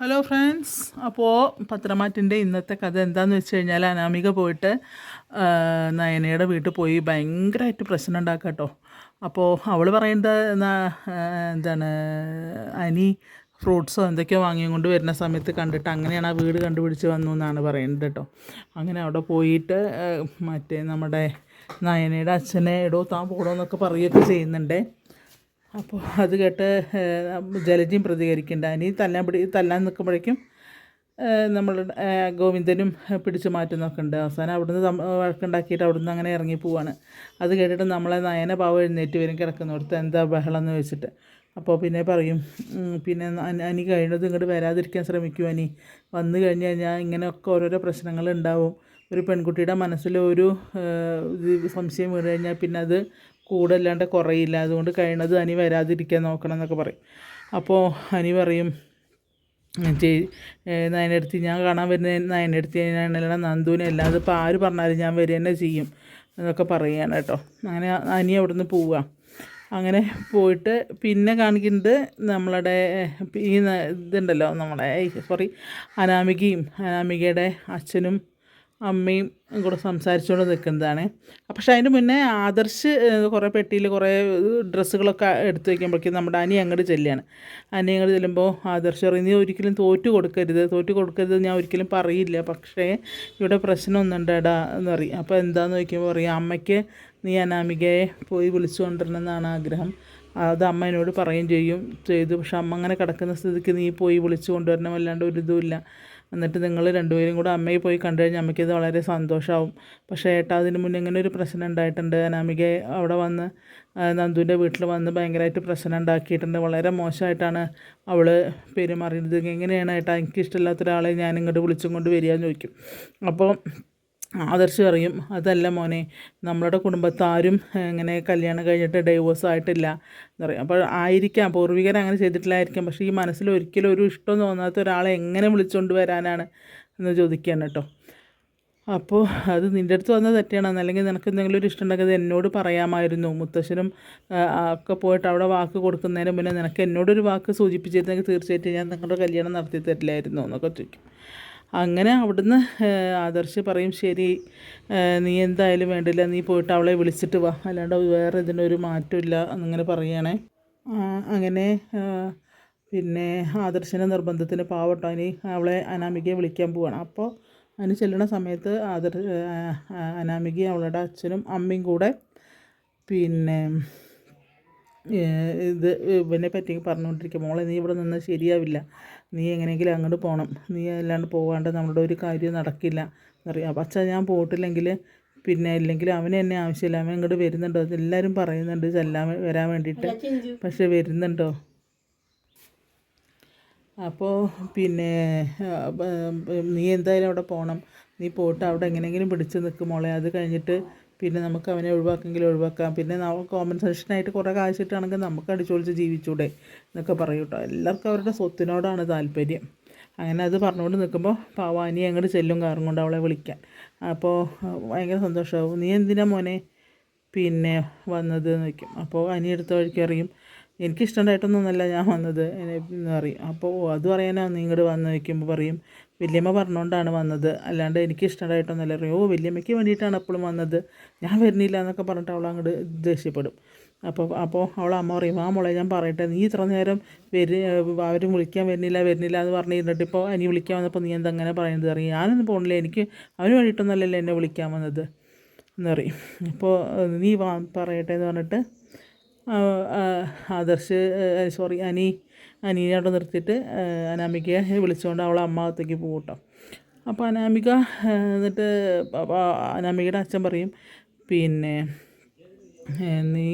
Hello friends അപ്പോൾ പത്രമാറ്റിന്റെ ഇന്നത്തെ കഥ എന്താണെന്ന് വെച്ച് കഴിഞ്ഞാൽ അനാമിക പോയിട്ട് നയനയുടെ വീട്ടിൽ പോയി ഭയങ്കരമായിട്ട് പ്രശ്നം ഉണ്ടാക്കുക അപ്പോൾ അവൾ പറയുന്നത് എന്താണ് അനി ഫ്രൂട്ട്സോ എന്തൊക്കെയോ വാങ്ങിയും കൊണ്ട് വരുന്ന സമയത്ത് കണ്ടിട്ട് അങ്ങനെയാണ് ആ വീട് കണ്ടുപിടിച്ച് വന്നു എന്നാണ് പറയുന്നത് കേട്ടോ അങ്ങനെ അവിടെ പോയിട്ട് മറ്റേ നമ്മുടെ നയനയുടെ അച്ഛനെ എടോ താൻ പോകണമെന്നൊക്കെ പറയുകയൊക്കെ ചെയ്യുന്നുണ്ടേ. അപ്പോൾ അത് കേട്ട് ജലജയും പ്രതികരിക്കേണ്ട അനി തല്ലാൻ പിടി തല്ലാൻ നിൽക്കുമ്പോഴേക്കും നമ്മൾ ഗോവിന്ദനും പിടിച്ചു മാറ്റുന്നൊക്കെ ഉണ്ട്. അവസാനം അവിടുന്ന് വഴക്കുണ്ടാക്കിയിട്ട് അവിടുന്ന് അങ്ങനെ ഇറങ്ങി പോവാണ്. അത് കേട്ടിട്ട് നമ്മളെ നയന പാവം എഴുന്നേറ്റ് വരും കിടക്കുന്നിടത്ത്. എന്താ ബഹളം എന്ന് വെച്ചിട്ട് അപ്പോൾ പിന്നെ പറയും പിന്നെ അനി കഴിയുന്നത് ഇങ്ങോട്ട് വരാതിരിക്കാൻ ശ്രമിക്കും അനി. വന്നു കഴിഞ്ഞ് കഴിഞ്ഞാൽ ഇങ്ങനെയൊക്കെ ഓരോരോ പ്രശ്നങ്ങൾ ഉണ്ടാവും. ഒരു പെൺകുട്ടിയുടെ മനസ്സിൽ ഒരു സംശയം വീണ് കഴിഞ്ഞാൽ പിന്നെ അത് കൂടല്ലാണ്ട് കുറയില്ല. അതുകൊണ്ട് കഴിയണത് അനി വരാതിരിക്കാൻ നോക്കണം എന്നൊക്കെ പറയും. അപ്പോൾ അനി പറയും നയനടുത്ത് ഞാൻ കാണാൻ വരുന്ന നയനടുത്ത് ഞാനല്ല നന്ദുവിനെ. അല്ലാതെ ഇപ്പോൾ ആര് പറഞ്ഞാലും ഞാൻ വരിക തന്നെ ചെയ്യും എന്നൊക്കെ പറയുകയാണ് കേട്ടോ. അങ്ങനെ അനി അവിടെ നിന്ന് പോവുക അങ്ങനെ പോയിട്ട് പിന്നെ കാണിക്കുന്നത് നമ്മളുടെ ഈ ഇതുണ്ടല്ലോ നമ്മുടെ സോറി അനാമികയും അനാമികയുടെ അച്ഛനും അമ്മയും കൂടെ സംസാരിച്ചുകൊണ്ട് നിൽക്കുന്നതാണ്. പക്ഷേ അതിന് മുന്നേ ആദർശ് കുറേ പെട്ടിയിൽ കുറേ ഡ്രസ്സുകളൊക്കെ എടുത്തു വയ്ക്കുമ്പോഴേക്കും നമ്മുടെ അനി അങ്ങോട്ട് ചെല്ലുകയാണ്. അനി അങ്ങോട്ട് ചെല്ലുമ്പോൾ ആദർശ് പറയും നീ ഒരിക്കലും തോറ്റു കൊടുക്കരുത് തോറ്റു കൊടുക്കരുത് ഞാൻ ഒരിക്കലും പറയില്ല. പക്ഷേ ഇവിടെ പ്രശ്നമൊന്നുണ്ട് എടാ എന്ന് പറയും. അപ്പോൾ എന്താണെന്ന് ചോദിക്കുമ്പോൾ പറയും അമ്മയ്ക്ക് നീ അനാമികയെ പോയി വിളിച്ചു കൊണ്ടുവരണമെന്നാണ് ആഗ്രഹം. അത് അമ്മ എന്നോട് പറയുകയും ചെയ്യും ചെയ്തു. പക്ഷെ അമ്മ അങ്ങനെ കിടക്കുന്ന സ്ഥിതിക്ക് നീ പോയി വിളിച്ചു കൊണ്ടുവരണം അല്ലാണ്ട് ഒരു ഇതുമില്ല എന്നിട്ട് നിങ്ങൾ രണ്ടുപേരും കൂടെ അമ്മയെ പോയി കണ്ടു കഴിഞ്ഞാൽ അമ്മയ്ക്ക് ഇത് വളരെ സന്തോഷമാവും. പക്ഷേ ഏട്ടാ അതിന് മുന്നേ ഇങ്ങനെ ഒരു പ്രശ്നം ഉണ്ടായിട്ടുണ്ട്. അനാമിക അവിടെ വന്ന് നന്ദുവിന്റെ വീട്ടിൽ വന്ന് ഭയങ്കരമായിട്ട് പ്രശ്നം ഉണ്ടാക്കിയിട്ടുണ്ട്. വളരെ മോശമായിട്ടാണ് അവൾ പെരുമാറിയത്. എങ്ങനെയാണ് ഏട്ടാ എനിക്ക് ഇഷ്ടമില്ലാത്ത ഒരാളെ ഞാൻ ഇങ്ങോട്ട് വിളിച്ചും കൊണ്ട് വരിക എന്ന് ചോദിക്കും. അപ്പോൾ ആദർശ് പറയും അതല്ല മോനെ നമ്മളുടെ കുടുംബത്ത് ആരും ഇങ്ങനെ കല്യാണം കഴിഞ്ഞിട്ട് ഡൈവോഴ്സ് ആയിട്ടില്ല. എന്ന് പറയും. അപ്പോൾ ആയിരിക്കാം പൂർവികർ അങ്ങനെ ചെയ്തിട്ടില്ലായിരിക്കാം. പക്ഷേ ഈ മനസ്സിൽ ഒരിക്കലും ഒരു ഇഷ്ടം തോന്നാത്ത ഒരാളെ എങ്ങനെ വിളിച്ചുകൊണ്ട് വരാനാണ് എന്ന് ചോദിക്കുകയാണ് കേട്ടോ. അപ്പോൾ അത് നിന്റെ അടുത്ത് വന്നത് തെറ്റാണ്. അല്ലെങ്കിൽ നിനക്ക് എന്തെങ്കിലും ഒരു ഇഷ്ടം ഉണ്ടെങ്കിൽ എന്നോട് പറയാമായിരുന്നു. മുത്തശ്ശനും ഒക്കെ പോയിട്ട് അവിടെ വാക്ക് കൊടുക്കുന്നതിന് മുന്നേ നിനക്ക് എന്നോടൊരു വാക്ക് സൂചിപ്പിച്ചിരുന്നെങ്കിൽ തീർച്ചയായിട്ടും ഞാൻ നിങ്ങളുടെ കല്യാണം നടത്തി തരില്ലായിരുന്നു എന്നൊക്കെ ചോദിക്കും. അങ്ങനെ അവിടുന്ന് ആദർശ് പറയും ശരി നീ എന്തായാലും വേണ്ടില്ല നീ പോയിട്ട് അവളെ വിളിച്ചിട്ട് വാ. അല്ലാണ്ട് വേറെ ഇതിനൊരു മാറ്റമില്ല എന്നിങ്ങനെ പറയുകയാണേ അങ്ങനെ പിന്നെ ആദർശിന്റെ നിർബന്ധത്തിന് പാവട്ടോ ഇനി അവളെ അനാമികയെ വിളിക്കാൻ പോവാണ്. അപ്പോൾ അതിന് ചെല്ലുന്ന സമയത്ത് ആദർ അനാമികയും അവളുടെ അച്ഛനും അമ്മയും കൂടെ പിന്നെ ഇത് ഇവനെ പറ്റി പറഞ്ഞുകൊണ്ടിരിക്കും. മോളെ നീ ഇവിടെ നിന്ന് ശരിയാവില്ല. നീ എങ്ങനെയെങ്കിലും അങ്ങോട്ട് പോകണം നീ അല്ലാണ്ട് പോകാണ്ട് നമ്മളുടെ ഒരു കാര്യം നടക്കില്ല. എന്നറിയാം അപ്പം അച്ഛാ ഞാൻ പോയിട്ടില്ലെങ്കിൽ പിന്നെ ഇല്ലെങ്കിൽ അവൻ എന്നെ ആവശ്യമില്ല. അവൻ ഇങ്ങോട്ട് വരുന്നുണ്ടോ? എല്ലാവരും പറയുന്നുണ്ട് ചെല്ലാൻ വരാൻ വേണ്ടിയിട്ട് പക്ഷെ വരുന്നുണ്ടോ? അപ്പോൾ പിന്നെ നീ എന്തായാലും അവിടെ പോകണം നീ പോയിട്ട് അവിടെ എങ്ങനെയെങ്കിലും പിടിച്ച് നിൽക്കും മോളെ. അത് കഴിഞ്ഞിട്ട് പിന്നെ നമുക്ക് അവനെ ഒഴിവാക്കെങ്കിൽ ഒഴിവാക്കാം. പിന്നെ കോമ്പൻസേഷനായിട്ട് കുറേ കാശിട്ടാണെങ്കിൽ നമുക്ക് അടിച്ചൊളിച്ച് ജീവിച്ചൂടെ എന്നൊക്കെ പറയും കേട്ടോ. എല്ലാവർക്കും അവരുടെ സ്വത്തിനോടാണ് താല്പര്യം. അങ്ങനെ അത് പറഞ്ഞുകൊണ്ട് നിൽക്കുമ്പോൾ പാവാനി അങ്ങോട്ട് ചെല്ലും കാറും കൊണ്ട് അവളെ വിളിക്കാൻ. അപ്പോൾ ഭയങ്കര സന്തോഷമാവും. നീ എന്തിനാ മോനെ പിന്നെ വന്നത്? എന്ന് വയ്ക്കും അപ്പോൾ അനി എടുത്ത വഴിക്ക് അറിയും എനിക്കിഷ്ടമുണ്ടായിട്ടൊന്നുമല്ല ഞാൻ വന്നത് എന്നെ- പറയും. അപ്പോൾ അത് പറയാനാണ് നീ ഇങ്ങോട്ട് വന്ന് വയ്ക്കുമ്പോൾ പറയും വല്യമ്മ പറഞ്ഞുകൊണ്ടാണ് വന്നത്. അല്ലാണ്ട് എനിക്ക് ഇഷ്ടമായിട്ടൊന്നുമല്ല അറിയോ വല്യമ്മയ്ക്ക് വേണ്ടിയിട്ടാണ് എപ്പോഴും വന്നത്. ഞാൻ വരുന്നില്ല എന്നൊക്കെ പറഞ്ഞിട്ട് അവൾ അങ്ങോട്ട് ദേഷ്യപ്പെടും. അപ്പോൾ അപ്പോൾ അവൾ അമ്മ പറയും ആ മോളെ ഞാൻ പറയട്ടെ. നീ ഇത്ര നേരം വരി അവർ വിളിക്കാൻ വരുന്നില്ല വരുന്നില്ല എന്ന് പറഞ്ഞിരുന്നിട്ട് ഇപ്പോൾ അനി വിളിക്കാൻ വന്നപ്പോൾ നീ എന്താ അങ്ങനെ പറയുന്നത്? അറിയും ഞാനൊന്നും പോകണില്ല എനിക്ക് അവന് വേണ്ടിയിട്ടൊന്നുമല്ലല്ലോ എന്നെ വിളിക്കാൻ വന്നത്. എന്ന് പറയും. അപ്പോൾ നീ വാ പറയട്ടെ എന്ന് പറഞ്ഞിട്ട് ആദർശ് സോറി അനി അനീനെ അവിടെ നിർത്തിയിട്ട് അനാമികയെ വിളിച്ചുകൊണ്ട് അവളെ അമ്മാവത്തേക്ക് പോകും അപ്പോൾ അനാമിക എന്നിട്ട് അനാമികയുടെ അച്ഛൻ പറയും പിന്നെ നീ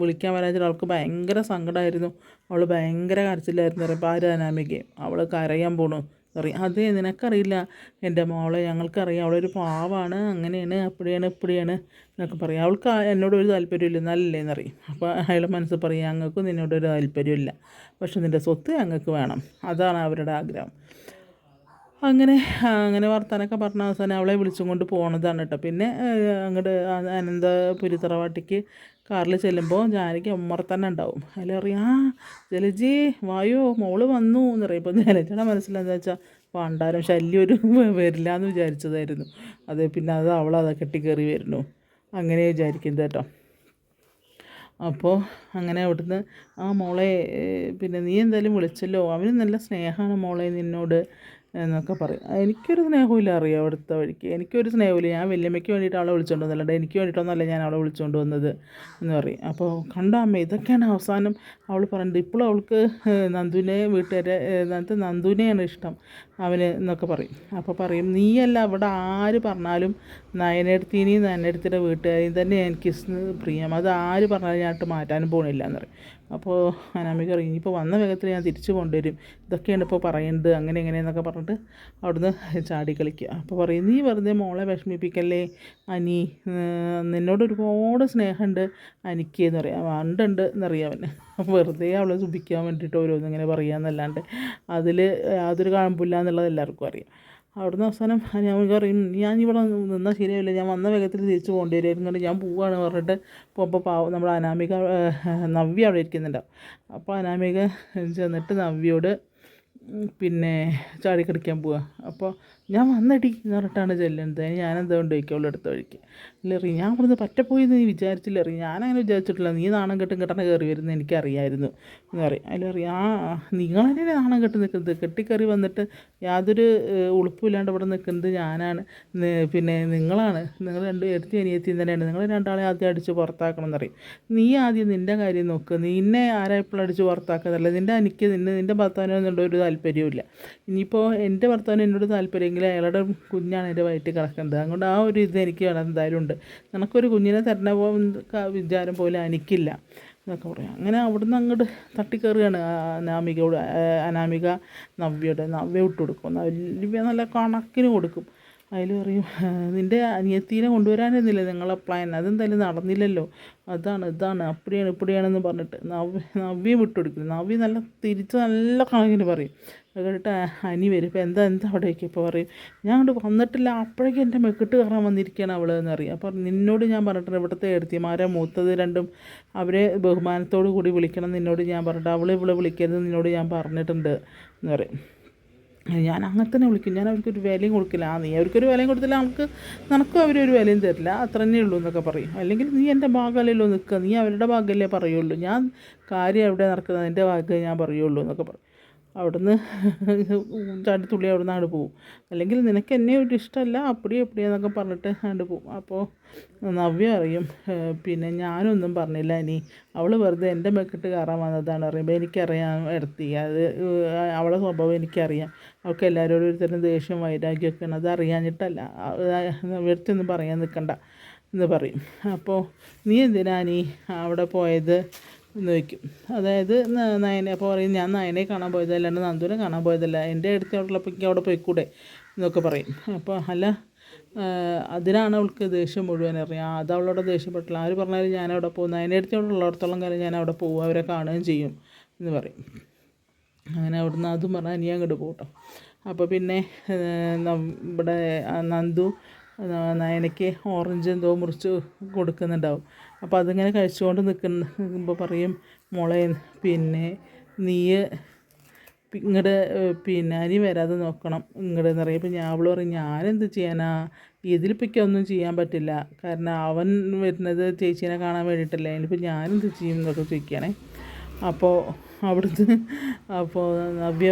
വിളിക്കാൻ വരാച്ച അവൾക്ക് ഭയങ്കര സങ്കടമായിരുന്നു അവൾ ഭയങ്കര കരച്ചിലായിരുന്നു. പറയും ഭാര്യ അനാമികയും? അവൾ കരയാൻ പോണു. പറയും അത് നിനക്കറിയില്ല. എന്റെ മോളെ ഞങ്ങൾക്കറിയാം. അവളൊരു പാവാണ്. അങ്ങനെയാണ് അപ്പടിയാണ് ഇപ്പടിയാണ് എന്നൊക്കെ പറയും. അവൾക്ക് എന്നോട് ഒരു താല്പര്യമില്ല നല്ലതെന്ന് എന്നറിയും അപ്പോൾ അയാളുടെ മനസ്സ് പറയും ഞങ്ങൾക്കും നിന്നോടൊരു താല്പര്യമില്ല പക്ഷെ നിന്റെ സ്വത്ത് ഞങ്ങൾക്ക് വേണം. അതാണ് അവരുടെ ആഗ്രഹം. അങ്ങനെ അങ്ങനെ വർത്താനൊക്കെ പറഞ്ഞ അവസാനം അവളെ വിളിച്ചും കൊണ്ട് പോണതാണ് കേട്ടോ. പിന്നെ അങ്ങോട്ട് അനന്തപുരി തറവാട്ടിക്ക് കാറിൽ ചെല്ലുമ്പോൾ ജാനകി അമ്മറ തന്നെ ഉണ്ടാവും. അതിൽ പറയും ആ ജലജി വായോ മോൾ വന്നു എന്ന് പറയും. ജലജയുടെ മനസ്സിലെന്താ വെച്ചാൽ പാണ്ടാരം ശല്യം ഒരു വരില്ല എന്ന് വിചാരിച്ചതായിരുന്നു. അത് പിന്നെ അത് അവളത് കെട്ടിക്കയറി വരുന്നു. അങ്ങനെ വിചാരിക്കുന്നത് കേട്ടോ. അപ്പോൾ അങ്ങനെ അവിടുന്ന് ആ മോളെ പിന്നെ നീ എന്തായാലും വിളിച്ചല്ലോ. അവന് നല്ല സ്നേഹമാണ് മോളെ നിന്നോട്. എന്നൊക്കെ പറയും. എനിക്കൊരു സ്നേഹമില്ല അറിയാം അവിടുത്തെ വഴിക്ക്. എനിക്കൊരു സ്നേഹമില്ല ഞാൻ വല്യമ്മയ്ക്ക് വേണ്ടിയിട്ട് അവളെ വിളിച്ചുകൊണ്ട് വന്നല്ലാണ്ട് എനിക്ക് വേണ്ടിയിട്ടൊന്നുമല്ല ഞാൻ അവളെ വിളിച്ചുകൊണ്ട് വന്നത് എന്ന് പറയും. അപ്പോൾ കണ്ട അമ്മ ഇതൊക്കെയാണ് അവസാനം അവൾ പറയുന്നത് ഇപ്പോഴും അവൾക്ക് നന്ദുവിനെ വീട്ടുകാരെ നന്ദുവിനെയാണ് ഇഷ്ടം. അവന് എന്നൊക്കെ പറയും. അപ്പോൾ പറയും നീയല്ല അവിടെ ആര് പറഞ്ഞാലും നയനെടുത്തിനെയും നയനെടുത്തിന്റെ വീട്ടുകാരെയും തന്നെ എനിക്ക് പ്രിയം. അത് ആര് പറഞ്ഞാലും ഞാനിട്ട് മാറ്റാനും പോകണില്ല എന്ന് പറയും. അപ്പോൾ അനാമിക പറയും ഇനിയിപ്പോൾ വന്ന വേഗത്തിൽ ഞാൻ തിരിച്ചു കൊണ്ടുവരും. ഇതൊക്കെയാണ് ഇപ്പോൾ പറയുന്നത് അങ്ങനെ എങ്ങനെയെന്നൊക്കെ പറഞ്ഞിട്ട് അവിടുന്ന് ചാടി കളിക്കുക. അപ്പോൾ പറയും നീ വെറുതെ മോളെ വിഷമിപ്പിക്കല്ലേ? അനി നിന്നോട് ഒരുപാട് സ്നേഹമുണ്ട് അനിക്ക് എന്ന് പറയാം ഉണ്ടുണ്ട് ഉണ്ട് എന്നറിയാം അവന്. വെറുതെ അവളെ സുഖിക്കാൻ വേണ്ടിയിട്ട് ഓരോന്നിങ്ങനെ ഇങ്ങനെ പറയാന്നല്ലാണ്ട് അതിൽ യാതൊരു കാഴ്പില്ല എന്നുള്ളത് എല്ലാവർക്കും അറിയാം. അവിടുന്ന് അവസാനം ഞാൻ പറയും ഞാൻ ഇവിടെ നിന്നാൽ ശരിയാവില്ല. ഞാൻ വന്ന വേഗത്തിൽ തിരിച്ചു പോകേണ്ടി വരുമായിരുന്നു കൊണ്ട് ഞാൻ പോവുകയാണ് പറഞ്ഞിട്ട് പോകുമ്പോൾ പാവം നമ്മുടെ അനാമിക നവ്യ അവിടെ ഇരിക്കുന്നുണ്ടാവും അപ്പോൾ അനാമിക ചെന്നിട്ട് നവ്യയോട് പിന്നെ ചാടിക്കടിക്കാൻ പോവുക അപ്പോൾ ഞാൻ വന്നടി എന്ന് പറഞ്ഞിട്ടാണ് ചെല്ലുന്നത്. അതിന് ഞാനെന്താ കൊണ്ട് വയ്ക്കുക അവളുടെ അടുത്ത വഴിക്ക്. ഇല്ല ഞാൻ ഇവിടുന്ന് പറ്റപ്പോയി നീ വിചാരിച്ചില്ല അറിയും ഞാനങ്ങനെ വിചാരിച്ചിട്ടില്ല. നീ നാണം കെട്ടും കെട്ടണ കയറി വരുന്നത് എനിക്കറിയായിരുന്നു എന്ന് പറയും. അല്ല പറയും ആ നിങ്ങൾ തന്നെ നാണം കെട്ട് നിൽക്കുന്നത്. കെട്ടിക്കറി വന്നിട്ട് യാതൊരു ഉളുപ്പില്ലാണ്ട് ഇവിടെ നിൽക്കുന്നത് ഞാനാണ്. പിന്നെ നിങ്ങളാണ്. നിങ്ങൾ രണ്ട് എടുത്തി അനിയത്തിയും തന്നെയാണ്. നിങ്ങൾ രണ്ടാളെ ആദ്യം അടിച്ച് പുറത്താക്കണം എന്നറിയും നീ ആദ്യം നിന്റെ കാര്യം നോക്ക്. നിന്നെ ആരാ ഇപ്പോഴും അടിച്ച് പുറത്താക്കുന്നതല്ല നിന്റെ എനിക്ക് നിന്നെ നിന്റെ ഭർത്താവിനൊന്നും ഒരു താല്പര്യവും ഇല്ല ഇനിയിപ്പോൾ എന്റെ ഭർത്താവിന് എന്നോട് താല്പര്യമെങ്കിൽ അയാളുടെ കുഞ്ഞാണ് എന്റെ വയറ്റിൽ കിടക്കുന്നത്. അതുകൊണ്ട് ആ ഒരു ഇത് എനിക്ക് എന്തായാലും ഉണ്ട്. നിനക്കൊരു കുഞ്ഞിനെ തരണ വിചാരം പോലെ എനിക്കില്ല. എന്നൊക്കെ പറയാം. അങ്ങനെ അവിടുന്ന് അങ്ങോട്ട് തട്ടിക്കയറുകയാണ്. അനാമികയോട് അനാമിക നവ്യയുടെ നവ്യ വിട്ട് കൊടുക്കും നവ്യ നല്ല കണക്കിന് കൊടുക്കും. അതിൽ പറയും നിന്റെ അനിയത്തീനെ കൊണ്ടുവരാനിരുന്നില്ലേ നിങ്ങളെ പ്ലാൻ അതെന്തായാലും നടന്നില്ലല്ലോ. അതാണ് ഇതാണ് അപ്പടിയാണ് ഇപ്പടിയാണെന്ന് പറഞ്ഞിട്ട് നവ്യ നവ്യ വിട്ടുകൊടുക്കില്ല നവ്യ നല്ല തിരിച്ച് നല്ല കണക്കിന് പറയും. കേട്ടിട്ട് അനി വരും. ഇപ്പോൾ എന്താ എന്താ അവിടേക്ക്? ഇപ്പോൾ പറയും. ഞാൻ അങ്ങോട്ട് വന്നിട്ടില്ല. അപ്പോഴേക്കും എന്റെ മെക്കിട്ട് കയറാൻ വന്നിരിക്കുകയാണ് അവൾ എന്നറിയാം അപ്പം നിന്നോട് ഞാൻ പറഞ്ഞിട്ടുണ്ട് ഇവിടുത്തെ എഴുത്തിമാരെ മൂത്തത് രണ്ടും അവരെ ബഹുമാനത്തോടു കൂടി വിളിക്കണം നിന്നോട് ഞാൻ പറഞ്ഞിട്ട് അവളെ ഇവളെ വിളിക്കരുത് നിന്നോട് ഞാൻ പറഞ്ഞിട്ടുണ്ട് എന്ന് പറയും. ഞാൻ അങ്ങനെ തന്നെ വിളിക്കും. ഞാൻ അവർക്കൊരു വിലയും കൊടുക്കില്ല. ആ നീ അവർക്കൊരു വിലയും കൊടുത്തില്ല. നമുക്ക് നിനക്കും അവരൊരു വിലയും തരില്ല. അത്ര തന്നെ ഉള്ളൂ എന്നൊക്കെ പറയും. അല്ലെങ്കിൽ നീ എന്റെ ഭാഗമല്ലല്ലോ നിൽക്കുക. നീ അവരുടെ ഭാഗമല്ലേ പറയുള്ളൂ. ഞാൻ കാര്യം എവിടെ നടക്കുന്നത്? എന്റെ ഭാഗമേ ഞാൻ പറയുള്ളൂ എന്നൊക്കെ പറയും. അവിടുന്ന് ചാടിത്തുള്ളി തുള്ളി അവിടുന്ന് അങ്ങോട്ട് പോവും. അല്ലെങ്കിൽ നിനക്ക് എന്നെ ഒരു ഇഷ്ടമല്ല അപ്പടി എപ്പടിയെന്നൊക്കെ പറഞ്ഞിട്ട് അങ്ങോട്ട് പോവും. അപ്പോൾ നവ്യ അറിയും "ഏഹ്, പിന്നെ ഞാനൊന്നും പറഞ്ഞില്ല ഇനി. അവൾ വെറുതെ എന്റെ മെക്കിട്ട് കയറാൻ വന്നതാണ് പറയുമ്പോൾ എനിക്കറിയാം ഇടത്തി അത് അവളെ സ്വഭാവം എനിക്കറിയാം. അവൾക്ക് എല്ലാവരോടും ഒരു തരം ദേഷ്യം വൈരാഗ്യമൊക്കെയാണ് അത് അറിയാഞ്ഞിട്ടല്ല. നവ്യടുത്തൊന്നും പറയാൻ നിൽക്കണ്ട എന്ന് പറയും. അപ്പോൾ നീ എന്തിനാ നീ അവിടെ പോയത്? എന്ന് വയ്ക്കും അതായത് നയനെ അപ്പോൾ പറയും ഞാൻ നയനെ കാണാൻ പോയതല്ല നന്ദുവിനെ കാണാൻ പോയതല്ല എന്റെ അടുത്ത് ഉള്ളപ്പോൾ എനിക്ക് അവിടെ പോയിക്കൂടെ? എന്നൊക്കെ പറയും. അപ്പോൾ അല്ല അതിനാണ് അവൾക്ക് ദേഷ്യം മുഴുവൻ അറിയാം. അത് അവളോട് ദേഷ്യപ്പെട്ടില്ല. ആര് പറഞ്ഞാലും ഞാൻ അവിടെ പോകും. നയനെ അടുത്ത് ഉള്ളിടത്തോളം കാലം ഞാൻ അവിടെ പോകും. അവരെ കാണുകയും ചെയ്യും എന്ന് പറയും. അങ്ങനെ അവിടുന്ന് അതും പറഞ്ഞാൽ ഇനി അങ്ങോട്ട് പോകട്ടോ അപ്പോൾ പിന്നെ ഇവിടെ നന്ദു നയനയ്ക്ക് ഓറഞ്ച് എന്തോ മുറിച്ച് കൊടുക്കുന്നുണ്ടാവും. അപ്പോൾ അതിങ്ങനെ കഴിച്ചുകൊണ്ട് നിൽക്കുമ്പോൾ പറയും മോളെ പിന്നെ നീ ഇങ്ങോട്ട് പിന്നെ അനി വരാതെ നോക്കണം ഇങ്ങോട്ട് എന്ന് പറയും. ഇപ്പം ഞാൻ അവൾ പറയും ഞാനെന്ത് ചെയ്യാനാ? ഇതിലിപ്പോൾ ഒന്നും ചെയ്യാൻ പറ്റില്ല. കാരണം അവൻ വരുന്നത് ചേച്ചീനെ കാണാൻ വേണ്ടിയിട്ടല്ലേ അതിനിപ്പോൾ ഞാനെന്ത് ചെയ്യും? എന്നൊക്കെ ചോദിക്കുകയാണേ. അപ്പോൾ അവിടുന്ന്. അപ്പോൾ നവ്യ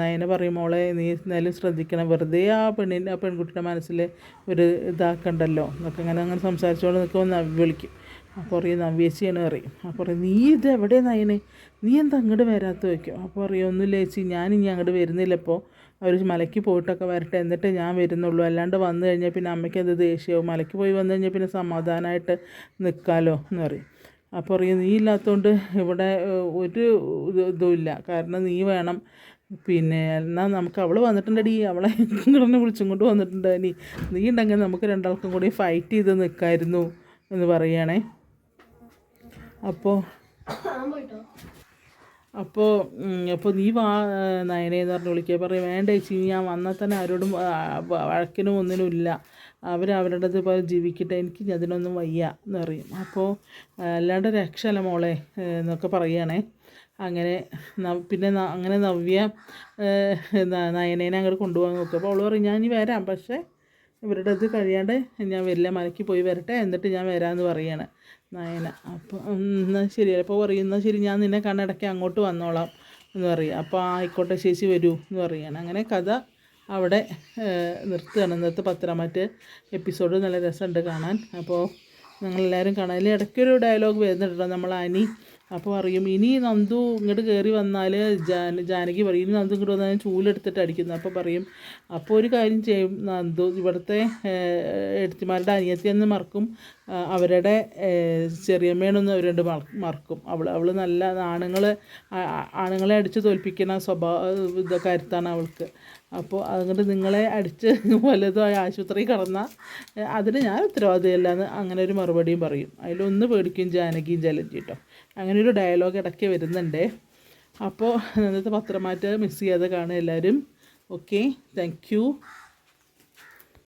നയന പറയും മോളെ നീ എന്തായാലും ശ്രദ്ധിക്കണം. വെറുതെ ആ പെണ്ണിന്റെ ആ പെൺകുട്ടിയുടെ മനസ്സിൽ ഒരു ഇതാക്കണ്ടല്ലോ? എന്നൊക്കെ അങ്ങനെ അങ്ങനെ സംസാരിച്ചുകൊണ്ട് നിൽക്കുമ്പോൾ നവ്യ വിളിക്കും. അപ്പോൾ പറയും നവ്യേച്ചിയാണ് പറയും. അപ്പോൾ പറയും നീ ഇത് എവിടെ നയനെ? നീ എന്താ അങ്ങോട്ട് വരാത്ത? വയ്ക്കും അപ്പോൾ പറയും ഒന്നുമില്ല ചേച്ചി ഞാൻ ഇനി അങ്ങോട്ട് വരുന്നില്ല ഇപ്പോൾ അവർ മലയ്ക്ക് പോയിട്ടൊക്കെ വരട്ടെ എന്നിട്ട് ഞാൻ വരുന്നുള്ളൂ. അല്ലാണ്ട് വന്നു കഴിഞ്ഞാൽ പിന്നെ അമ്മയ്ക്ക് അത് ദേഷ്യമാവും മലയ്ക്ക് പോയി വന്നു കഴിഞ്ഞാൽ പിന്നെ സമാധാനമായിട്ട് നിൽക്കാമല്ലോ എന്ന് പറയും. അപ്പോൾ പറയും നീ ഇല്ലാത്തതുകൊണ്ട് ഇവിടെ ഒരു ഇത് ഇതുമില്ല. കാരണം നീ വേണം. പിന്നെ എന്നാൽ നമുക്ക് അവൾ വന്നിട്ടുണ്ടടി. അവളെ ഇങ്ങനെ വിളിച്ചും കൊണ്ട് വന്നിട്ടുണ്ട്. നീ നീ ഉണ്ടെങ്കിൽ നമുക്ക് രണ്ടാൾക്കും കൂടി ഫൈറ്റ് ചെയ്ത് നിൽക്കായിരുന്നു എന്ന് പറയുകയാണേ. അപ്പോൾ അപ്പോൾ അപ്പോൾ നീ വാ നയനേന്ന് പറഞ്ഞ് വിളിക്കുക. പറയും വേണ്ട ചേച്ചി ഞാൻ വന്നാൽ തന്നെ ആരോടും വഴക്കിനും ഒന്നിനും ഇല്ല. അവർ അവരുടേത് പോലെ ജീവിക്കട്ടെ എനിക്ക് അതിനൊന്നും വയ്യ എന്ന് പറയും. അപ്പോൾ അല്ലാണ്ട് രക്ഷയല്ല മോളെ എന്നൊക്കെ പറയുകയാണേ അങ്ങനെ പിന്നെ അങ്ങനെ നവ്യ നയനേനെ അങ്ങോട്ട് കൊണ്ടുപോകാൻ നോക്കും. അപ്പോൾ അവൾ പറയും ഞാൻ ഇനി വരാം പക്ഷേ ഇവരുടെ ഇത് കഴിയാണ്ട് ഞാൻ വരില്ല മലയ്ക്ക് പോയി വരട്ടെ എന്നിട്ട് ഞാൻ വരാമെന്ന് പറയാണ് നയന. അപ്പോൾ എന്നാൽ ശരി അപ്പോൾ പറയും എന്നാൽ ശരി ഞാൻ നിന്നെ കണ്ണടക്കി അങ്ങോട്ട് വന്നോളാം എന്ന് പറയും. അപ്പോൾ ആയിക്കോട്ടെ ചേച്ചി വരൂ എന്ന് പറയാണ്. അങ്ങനെ കഥ അവിടെ നിർത്തുകയാണ്. ഇന്നത്തെ പത്രമാറ്റ് എപ്പിസോഡ് നല്ല രസമുണ്ട് കാണാൻ. അപ്പോൾ നിങ്ങളെല്ലാവരും കാണാൻ. അതിൽ ഇടയ്ക്കൊരു ഡയലോഗ് വരുന്നുണ്ടല്ലോ നമ്മൾ അനി അപ്പോൾ പറയും ഇനി നന്ദു ഇങ്ങോട്ട് കയറി വന്നാൽ ജാന ജാനകി പറയും ഇനി നന്ദു ഇങ്ങോട്ട് വന്നാൽ ചൂലെടുത്തിട്ട് അടിക്കുന്നു. അപ്പോൾ പറയും അപ്പോൾ ഒരു കാര്യം ചെയ്യും നന്ദു ഇവിടുത്തെ എഴുത്തിമാരുടെ അനിയത്തിയെന്ന് മറക്കും ആ, അവരുടെ ചെറിയമ്മേനൊന്ന് അവർ രണ്ട് മറ- മറക്കും. അവൾ അവൾ നല്ല ആണുങ്ങൾ ആണുങ്ങളെ അടിച്ച് തോൽപ്പിക്കുന്ന സ്വഭാവ ഇത് കരുത്താണ് അവൾക്ക്. അപ്പോൾ അതുകൊണ്ട് നിങ്ങളെ അടിച്ച് വല്ലതും ആ ആശുപത്രി കടന്നാൽ അതിന് ഞാൻ ഉത്തരവാദിയല്ല എന്ന് അങ്ങനെ ഒരു മറുപടിയും പറയും. അതിലൊന്ന് പേടിക്കും ജാനകിയും ജലജി കേട്ടോ അങ്ങനെ ഒരു ഡയലോഗ് ഇടയ്ക്ക് വരുന്നുണ്ട്. അപ്പോൾ ഇന്നത്തെ പത്രമാറ്റ് മിസ് ചെയ്യാതെ കാണുക എല്ലാവരും. Okay thank